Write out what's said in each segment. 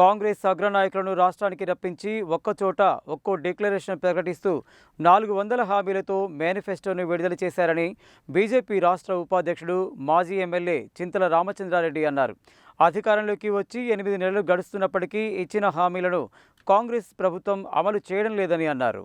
కాంగ్రెస్ అగ్రనాయకులను రాష్ట్రానికి రప్పించి ఒక్కచోట ఒక్కో డిక్లరేషన్ ప్రకటిస్తూ నాలుగు వందల హామీలతో మేనిఫెస్టోను విడుదల చేశారని బీజేపీ రాష్ట్ర ఉపాధ్యక్షుడు మాజీ ఎమ్మెల్యే చింతల రామచంద్రారెడ్డి అన్నారు. అధికారంలోకి వచ్చి ఎనిమిది నెలలు గడుస్తున్నప్పటికీ ఇచ్చిన హామీలను కాంగ్రెస్ ప్రభుత్వం అమలు చేయడం లేదని అన్నారు.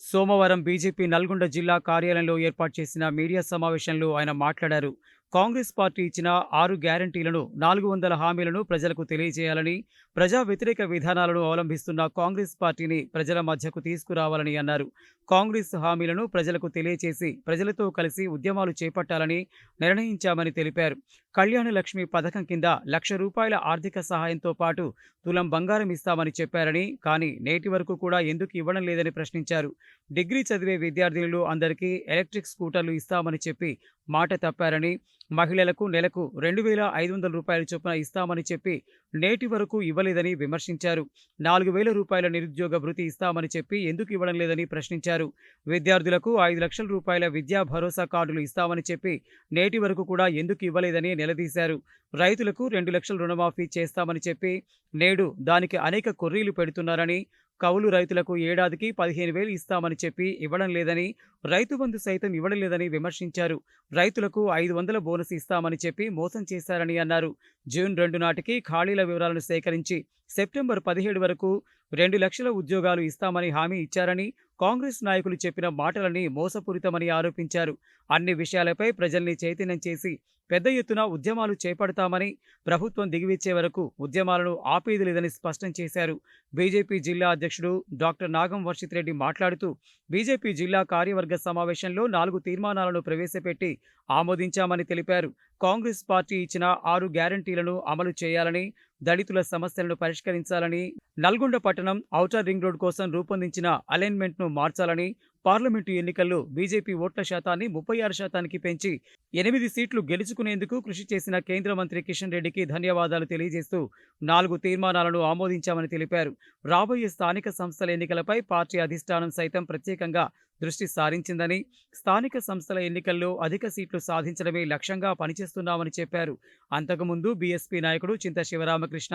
సోమవారం బీజేపీ నల్గొండ జిల్లా కార్యాలయంలో ఏర్పాటు చేసిన మీడియా సమావేశంలో ఆయన మాట్లాడారు. కాంగ్రెస్ పార్టీ ఇచ్చిన ఆరు గ్యారంటీలను నాలుగు వందల హామీలను ప్రజలకు తెలియజేయాలని ప్రజా వ్యతిరేక విధానాలను అవలంబిస్తున్న కాంగ్రెస్ పార్టీని ప్రజల మధ్యకు తీసుకురావాలని అన్నారు. కాంగ్రెస్ హామీలను ప్రజలకు తెలియచేసి ప్రజలతో కలిసి ఉద్యమాలు చేపట్టాలని నిర్ణయించామని తెలిపారు. కళ్యాణ లక్ష్మి పథకం కింద లక్ష రూపాయల ఆర్థిక సహాయంతో పాటు తులం బంగారం ఇస్తామని చెప్పారని కానీ నేటి వరకు కూడా ఎందుకు ఇవ్వడం లేదని ప్రశ్నించారు. డిగ్రీ చదివే విద్యార్థినులు అందరికీ ఎలక్ట్రిక్ స్కూటర్లు ఇస్తామని చెప్పి మాట తప్పారని మహిళలకు నెలకు రెండు వేల ఐదు వందల రూపాయల చొప్పున ఇస్తామని చెప్పి నేటి వరకు ఇవ్వలేదని విమర్శించారు. నాలుగు వేల రూపాయల నిరుద్యోగ భృతి ఇస్తామని చెప్పి ఎందుకు ఇవ్వడం లేదని ప్రశ్నించారు. విద్యార్థులకు ఐదు లక్షల రూపాయల విద్యా భరోసా కార్డులు ఇస్తామని చెప్పి నేటి వరకు కూడా ఎందుకు ఇవ్వలేదని నిలదీశారు. రైతులకు రెండు లక్షల రుణమాఫీ చేస్తామని చెప్పి నేడు దానికి అనేక కొర్రీలు పెడుతున్నారని కౌలు రైతులకు ఏడాదికి పదిహేను వేలు ఇస్తామని చెప్పి ఇవ్వడం లేదని రైతు బంధు సైతం ఇవ్వడం లేదని విమర్శించారు. రైతులకు ఐదు వందల బోనస్ ఇస్తామని చెప్పి మోసం చేశారని అన్నారు. జూన్ రెండు నాటికి ఖాళీల వివరాలను సేకరించి సెప్టెంబర్ పదిహేడు వరకు రెండు లక్షల ఉద్యోగాలు ఇస్తామని హామీ ఇచ్చారని కాంగ్రెస్ నాయకులు చెప్పిన మాటలని మోసపూరితమని ఆరోపించారు. అన్ని విషయాలపై ప్రజల్ని చైతన్యం చేసి పెద్ద ఎత్తున ఉద్యమాలు చేపడతామని ప్రభుత్వం దిగివచ్చే వరకు ఉద్యమాలను ఆపేది లేదని స్పష్టం చేశారు. బీజేపీ జిల్లా అధ్యక్షుడు డాక్టర్ నాగం వర్షిత్ రెడ్డి మాట్లాడుతూ బీజేపీ జిల్లా కార్యవర్గ సమావేశంలో నాలుగు తీర్మానాలను ప్రవేశపెట్టి ఆమోదించామని తెలిపారు. కాంగ్రెస్ పార్టీ ఇచ్చిన ఆరు గ్యారంటీలను అమలు చేయాలని దళితుల సమస్యలను పరిష్కరించాలని నల్గొండ పట్టణం ఔటర్ రింగ్ రోడ్ కోసం రూపొందించిన అలైన్మెంట్ను మార్చాలని పార్లమెంటు ఎన్నికల్లో బీజేపీ ఓట్ల శాతాన్ని ముప్పై ఆరు శాతానికి పెంచి ఎనిమిది సీట్లు గెలుచుకునేందుకు కృషి చేసిన కేంద్ర మంత్రి కిషన్ రెడ్డికి ధన్యవాదాలు తెలియజేస్తూ నాలుగు తీర్మానాలను ఆమోదించామని తెలిపారు. రాబోయే స్థానిక సంస్థల ఎన్నికలపై పార్టీ అధిష్టానం సైతం ప్రత్యేకంగా దృష్టి సారించిందని స్థానిక సంస్థల ఎన్నికల్లో అధిక సీట్లు సాధించడమే లక్ష్యంగా పనిచేస్తున్నామని చెప్పారు. అంతకుముందు బీఎస్పీ నాయకుడు చింత శివరామకృష్ణ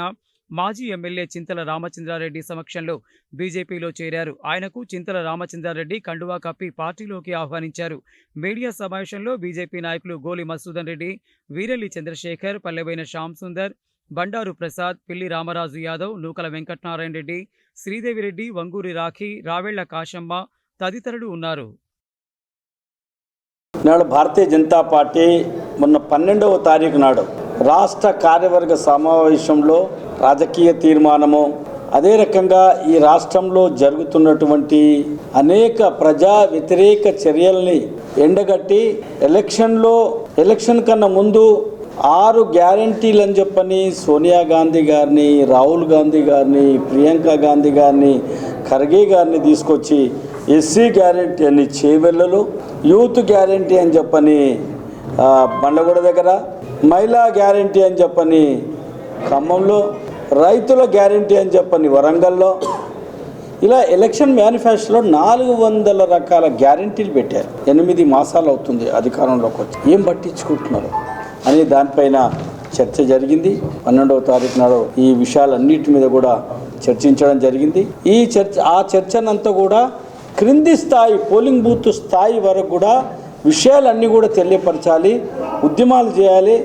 మాజీ ఎమ్మెల్యే చింతల రామచంద్రారెడ్డి సమక్షంలో బీజేపీలో చేరారు. ఆయనకు చింతల రామచంద్రారెడ్డి కండువా కప్పి పార్టీలోకి ఆహ్వానించారు. మీడియా సమావేశంలో బీజేపీ నాయకులు గోలి మసూదన్ రెడ్డి వీరెల్లి చంద్రశేఖర్ పల్లెవైన శ్యామ్ సుందర్ బండారు ప్రసాద్ పిల్లి రామరాజు యాదవ్ నూకల వెంకటనారాయణ రెడ్డి శ్రీదేవిరెడ్డి వంగూరి రాఖీ రావెళ్ళ కాశమ్మ తదితరులు ఉన్నారు. నాడు భారతీయ జనతా పార్టీ మొన్న పన్నెండవ తారీఖు నాడు రాష్ట్ర కార్యవర్గ సమావేశంలో రాజకీయ తీర్మానము అదే రకంగా ఈ రాష్ట్రంలో జరుగుతున్నటువంటి అనేక ప్రజా వ్యతిరేక చర్యల్ని ఎండగట్టి ఎలక్షన్లో ఎలక్షన్ కన్నా ముందు ఆరు గ్యారంటీలు అని చెప్పని సోనియా గాంధీ గారిని రాహుల్ గాంధీ గారిని ప్రియాంక గాంధీ గారిని ఖర్గే గారిని తీసుకొచ్చి ఎస్సీ గ్యారంటీ అని చేవెళ్ళలో యూత్ గ్యారంటీ అని చెప్పని బండగూడ దగ్గర మహిళా గ్యారంటీ అని చెప్పని ఖమ్మంలో రైతుల గ్యారంటీ అని చెప్పని వరంగల్లో ఇలా ఎలక్షన్ మేనిఫెస్టోలో నాలుగు వందల రకాల గ్యారంటీలు పెట్టారు. ఎనిమిది మాసాలు అవుతుంది అధికారంలోకి వచ్చి. ఏం పట్టించుకుంటున్నారు? అని దానిపైన చర్చ జరిగింది. పన్నెండవ తారీఖు నాడు ఈ విషయాలన్నిటి మీద కూడా చర్చించడం జరిగింది. ఈ చర్చ ఆ చర్చనంతా కూడా క్రింది స్థాయి పోలింగ్ బూత్ స్థాయి వరకు కూడా విషయాలన్నీ కూడా తెలియపరచాలి ఉద్యమాలు చేయాలి.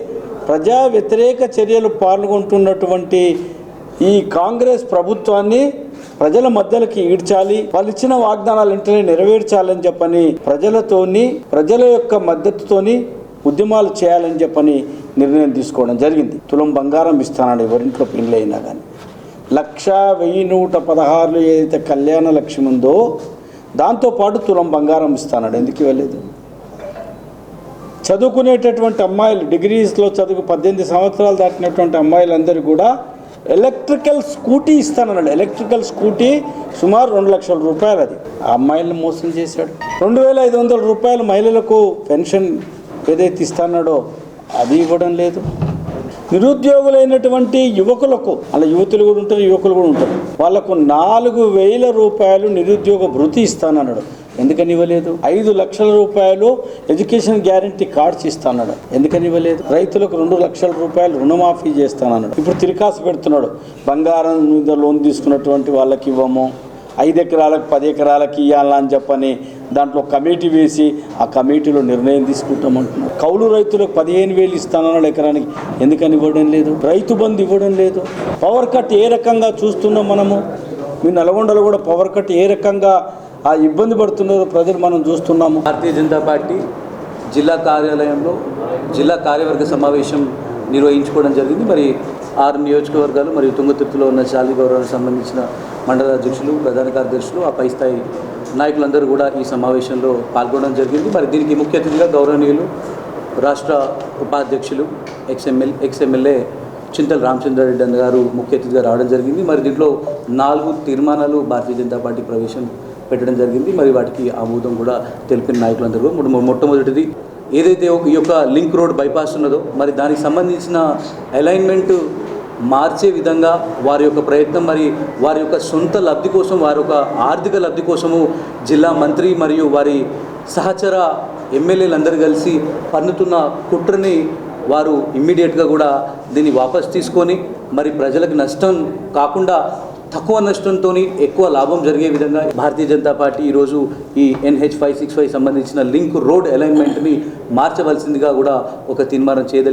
ప్రజా వ్యతిరేక చర్యలు పాల్గొంటున్నటువంటి ఈ కాంగ్రెస్ ప్రభుత్వాన్ని ప్రజల మధ్యలోకి ఈడ్చాలి. వాళ్ళు ఇచ్చిన వాగ్దానాలు వెంటనే నెరవేర్చాలని చెప్పని ప్రజలతోని ప్రజల యొక్క మద్దతుతోని ఉద్యమాలు చేయాలని చెప్పని నిర్ణయం తీసుకోవడం జరిగింది. తులం బంగారం ఇస్తానని ఎవరింట్లో పెళ్ళి అయినా కానీ. లక్ష వెయ్యి నూట పదహారులు ఏదైతే కళ్యాణ లక్ష్యం ఉందో దాంతోపాటు తులం బంగారం ఇస్తానడు. ఎందుకు ఇవ్వలేదు? చదువుకునేటటువంటి అమ్మాయిలు డిగ్రీస్లో చదువు పద్దెనిమిది సంవత్సరాలు దాటినటువంటి అమ్మాయిలందరూ కూడా ఎలక్ట్రికల్ స్కూటీ ఇస్తానన్నాడు. ఎలక్ట్రికల్ స్కూటీ సుమారు రెండు లక్షల రూపాయలు అది. ఆ అమ్మాయిలను మోసం చేశాడు. రెండు వేల ఐదు వందల రూపాయలు మహిళలకు పెన్షన్ ఏదైతే ఇస్తాన్నాడో అది ఇవ్వడం లేదు. నిరుద్యోగులైనటువంటి యువకులకు అలా యువతులు కూడా ఉంటారు యువకులు కూడా ఉంటారు వాళ్ళకు నాలుగు వేల రూపాయలు నిరుద్యోగ భృతి ఇస్తానన్నాడు. ఎందుకని ఇవ్వలేదు? ఐదు లక్షల రూపాయలు ఎడ్యుకేషన్ గ్యారంటీ కార్డ్స్ ఇస్తానన్నాడు. ఎందుకని ఇవ్వలేదు? రైతులకు రెండు లక్షల రూపాయలు రుణమాఫీ చేస్తానన్నాడు. ఇప్పుడు తిరికాసు పెడుతున్నాడు. బంగారం మీద లోన్ తీసుకున్నటువంటి వాళ్ళకి ఇవ్వము. ఐదు ఎకరాలకు పది ఎకరాలకు ఇవ్వాలని చెప్పని దాంట్లో కమిటీ వేసి ఆ కమిటీలో నిర్ణయం తీసుకుంటామంటున్నారు కౌలు రైతులకు పదిహేను వేలు ఇస్తానన్నాడు ఎకరానికి. ఎందుకని ఇవ్వడం లేదు? రైతు బంధు ఇవ్వడం లేదు. పవర్ కట్ ఏ రకంగా చూస్తున్నాం మనము? మీ నల్గొండలో కూడా పవర్ కట్ ఏ రకంగా ఆ ఇబ్బంది పడుతున్నారో ప్రజలు మనం చూస్తున్నాము. భారతీయ జనతా పార్టీ జిల్లా కార్యాలయంలో జిల్లా కార్యవర్గ సమావేశం నిర్వహించుకోవడం జరిగింది. మరి ఆరు నియోజకవర్గాలు మరియు తుంగతుర్తిలో ఉన్న శాలి గౌరవానికి సంబంధించిన మండల అధ్యక్షులు ప్రధాన కార్యదర్శులు ఆ పై స్థాయి నాయకులందరూ కూడా ఈ సమావేశంలో పాల్గొనడం జరిగింది. మరి దీనికి ముఖ్య అతిథిగా గౌరవనీయులు రాష్ట్ర ఉపాధ్యక్షులు ఎక్స్ఎమ్ఎల్ ఎక్స్ఎమ్మెల్యే చింతల రామచంద్రారెడ్డి అన్న గారు ముఖ్య అతిథిగా రావడం జరిగింది. మరి దీంట్లో నాలుగు తీర్మానాలు భారతీయ జనతా పార్టీ ప్రవేశం పెట్టడం జరిగింది. మరి వాటికి ఆమోదం కూడా తెలిపిన నాయకులందరూ మొట్టమొదటిది ఏదైతే ఒక- ఈ యొక్క లింక్ రోడ్ బైపాస్ ఉన్నదో మరి దానికి సంబంధించిన అలైన్మెంట్ మార్చే విధంగా వారి యొక్క ప్రయత్నం మరి వారి యొక్క సొంత లబ్ధి కోసం వారి యొక్క ఆర్థిక లబ్ధి కోసము జిల్లా మంత్రి మరియు వారి సహచర ఎమ్మెల్యేలందరూ కలిసి పన్నుతున్న కుట్రని వారు ఇమ్మీడియట్గా కూడా దీన్ని వాపస్ తీసుకొని మరి ప్రజలకు నష్టం కాకుండా తక్కువ నష్టంతో ఎక్కువ లాభం జరిగే విధంగా భారతీయ జనతా పార్టీ ఈరోజు ఈ ఎన్హెచ్ ఫైవ్ సిక్స్ ఫైవ్ సంబంధించిన లింక్ రోడ్ అలైన్మెంట్ని మార్చవలసిందిగా కూడా ఒక తీర్మానం చేయదలిచి